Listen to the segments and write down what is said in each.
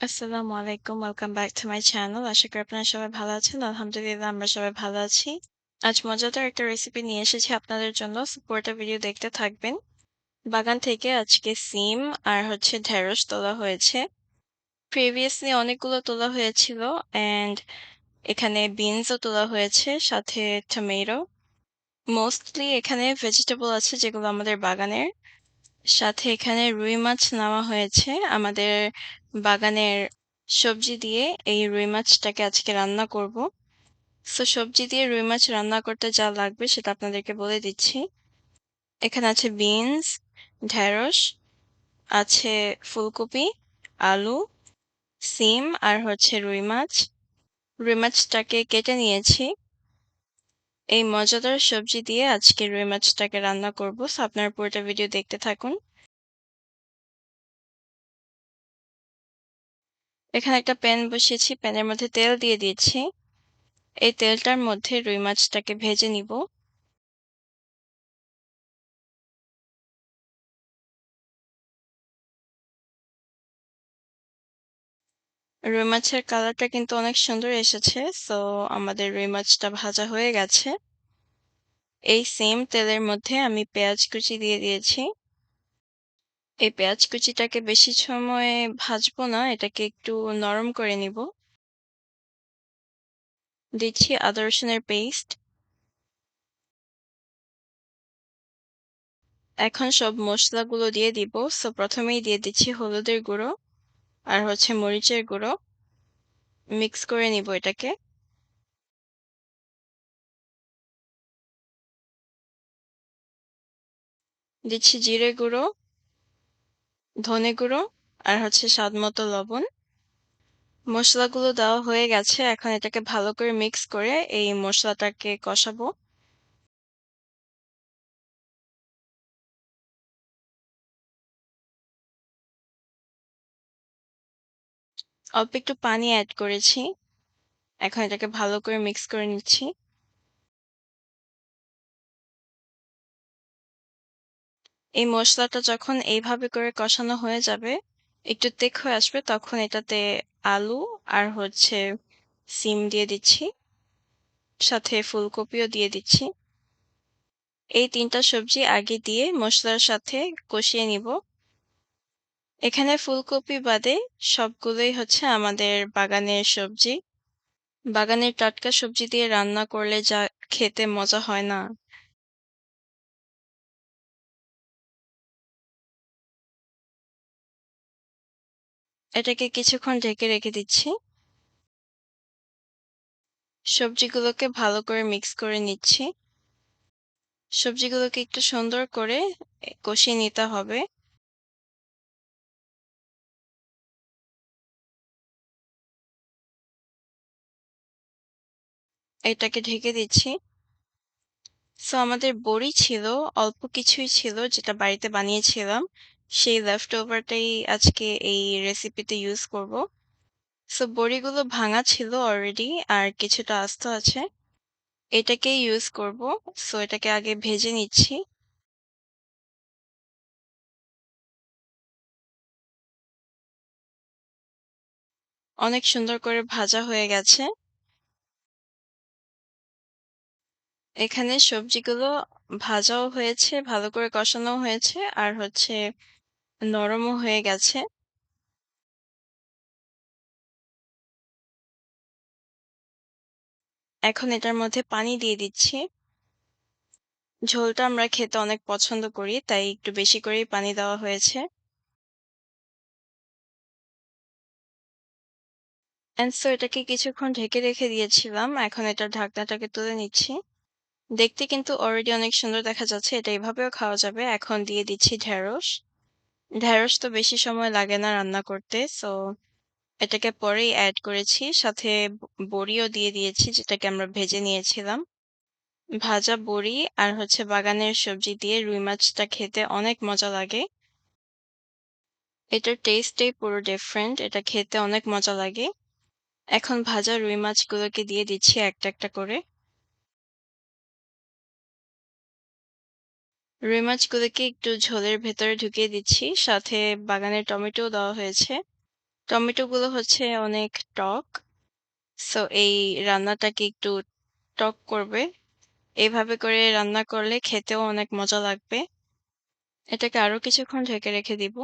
আসসালামু আলাইকুম। Welcome back to my channel. আশা করি আপনারা সবাই ভালো আছেন। আলহামদুলিল্লাহ, আমরা সবাই ভালো আছি। আজ মজাদার একটা রেসিপি নিয়ে এসেছি আপনাদের জন্য। পুরোটা ভিডিও দেখতে থাকবেন। বাগান থেকে আজকে সিম আর হচ্ছে ঢেঁড়স তোলা হয়েছে। প্রিভিয়াসলি অনেকগুলো তোলা হয়েছিল অ্যান্ড এখানে বিনসও তোলা হয়েছে, সাথে টমেটো। মোস্টলি এখানে ভেজিটেবল আছে যেগুলো আমাদের বাগানের। সাথে এখানে রুই মাছ নেওয়া হয়েছে আমাদের বাগানের সবজি দিয়ে এই রুই মাছটাকে আজকে রান্না করব। সো সবজি দিয়ে রুই মাছ রান্না করতে যা লাগবে সেটা আপনাদেরকে বলে দিচ্ছি। এখানে আছে বিনস, ঢেঁড়স, আছে ফুলকপি, আলু, সিম আর হচ্ছে রুই মাছ। রুই মাছটাকে কেটে নিয়েছি। এই মজাদার সবজি দিয়ে আজকে রুই মাছটাকে রান্না করব। সো আপনারা পুরোটা ভিডিও দেখতে থাকুন। এখানে একটা প্যান বসিয়েছি, প্যানের মধ্যে তেল দিয়ে দিয়েছি। এই তেলটার মধ্যে রুই মাছটাকে ভেজে নিব। রুই মাছের কালারটা কিন্তু অনেক সুন্দর এসেছে, সো আমাদের রুই মাছটা ভাজা হয়ে গেছে। এই সেম তেলের মধ্যে আমি পেঁয়াজ কুচি দিয়ে দিয়েছি। এই পেঁয়াজ কুচিটাকে বেশি সময় ভাজবো না, এটাকে একটু নরম করে নিব। দিচ্ছি আদা রসুনের পেস্ট এখন সব মশলাগুলো দিয়ে দিব। সো প্রথমেই দিয়ে দিচ্ছি হলুদের গুঁড়ো আর হচ্ছে মরিচের গুঁড়ো। মিক্স করে নিব এটাকে। দিচ্ছি জিরে গুঁড়ো। ধনে গুঁড়ো আর হচ্ছে স্বাদ মতো লবণ। মশলাগুলো দেওয়া হয়ে গেছে, এখন এটাকে ভালো করে মিক্স করে এই মশলাটাকে কষাবো। অল্প একটু পানি অ্যাড করেছি। এখন এটাকে ভালো করে মিক্স করে নিচ্ছি। এই মশলাটা যখন এইভাবে করে কষানো হয়ে যাবে, একটু তেক হয়ে আসবে, তখন এটাতে আলু আর হচ্ছে সিম দিয়ে দিচ্ছি, সাথে ফুলকপিও দিয়ে দিচ্ছি। এই তিনটা সবজি আগে দিয়ে মশলার সাথে কষিয়ে নিব। এখানে ফুলকপি বাদে সবগুলোই হচ্ছে আমাদের বাগানের সবজি। বাগানের টাটকা সবজি দিয়ে রান্না করলে যা খেতে মজা হয় না। এটাকে কিছুক্ষণ ঢেকে রেখে দিচ্ছি। সবজিগুলোকে ভালো করে মিক্স করে নিচ্ছি। সবজিগুলোকে একটু সুন্দর করে কষিয়ে নিতে হবে। এটাকে ঢেকে দিচ্ছি। সো আমাদের বড়ি ছিল, অল্প কিছুই ছিল, যেটা বাড়িতে বানিয়েছিলাম। সেই লেফট ওভারটাই আজকে এই রেসিপিতে ইউজ করব। সো বড়িগুলো ভাঙা ছিল অলরেডি আর কিছুটা আস্ত আছে। এটাকে ইউজ করব। সো এটাকে আগে ভেজে নিচ্ছি। অনেক সুন্দর করে ভাজা হয়ে গেছে। এখানে সবজিগুলো ভাজাও হয়েছে, ভালো করে কষানো হয়েছে। আর হচ্ছে নরমও হয়ে গেছে। এখন এটার মধ্যে পানি দিয়ে দিচ্ছি। ঝোলটা আমরা খেতে অনেক পছন্দ করি, তাই একটু বেশি করেই পানি দেওয়া হয়েছে। অ্যান্ড সো এটাকে কিছুক্ষণ ঢেকে রেখে দিয়েছিলাম, এখন এটার ঢাকনাটাকে তুলে নিচ্ছি। দেখতে কিন্তু অলরেডি অনেক সুন্দর দেখা যাচ্ছে, এটা এভাবেও খাওয়া যাবে। এখন দিয়ে দিচ্ছি ঢেঁড়স। ঢেঁড়স তো বেশি সময় লাগে না রান্না করতে সো এটাকে পরেই অ্যাড করেছি। সাথে বড়িও দিয়ে দিয়েছি, যেটাকে আমরা ভেজে নিয়েছিলাম। ভাজা বড়ি আর হচ্ছে বাগানের সবজি দিয়ে রুই মাছটা খেতে অনেক মজা লাগে। এটার টেস্টটাই পুরো ডিফারেন্ট এটা খেতে অনেক মজা লাগে। এখন ভাজা রুই মাছগুলোকে দিয়ে দিচ্ছি একটা একটা করে। রুই মাছগুলোকে একটু ঝোলের ভেতরে ঢুকিয়ে দিচ্ছি সাথে বাগানের টমেটো দেওয়া হয়েছে টমেটোগুলো হচ্ছে অনেক টক। সো এই রান্নাটাকে একটু টক করবে। এভাবে করে রান্না করলে খেতেও অনেক মজা লাগবে। এটাকে আরও কিছুক্ষণ ঢেকে রেখে দিব।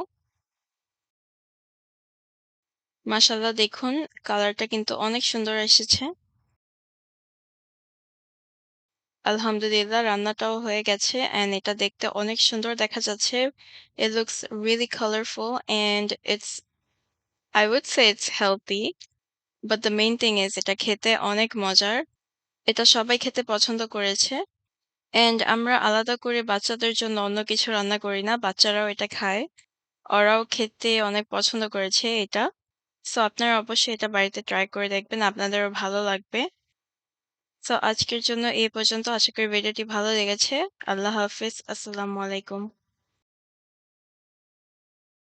মাশাআল্লাহ, দেখুন, কালারটা কিন্তু অনেক সুন্দর এসেছে। আলহামদুলিল্লাহ, রান্নাটাও হয়ে গেছে এন্ড এটা দেখতে অনেক সুন্দর দেখা যাচ্ছে। It looks really colorful and it's, I would say it's healthy. But the main thing is এটা খেতে অনেক মজার। এটা সবাই খেতে পছন্দ করেছে। এন্ড আমরা আলাদা করে বাচ্চাদের জন্য অন্য কিছু রান্না করি না। বাচ্চারাও এটা খায়। ওরাও খেতে অনেক পছন্দ করেছে এটা। সো আপনারা অবশ্যই এটা বাড়িতে ট্রাই করে দেখবেন। আপনাদেরও ভালো লাগবে। সো আজকের জন্য এই পর্যন্ত। আশা করি ভিডিওটি ভালো লেগেছে। আল্লাহ হাফিজ আসসালামু আলাইকুম।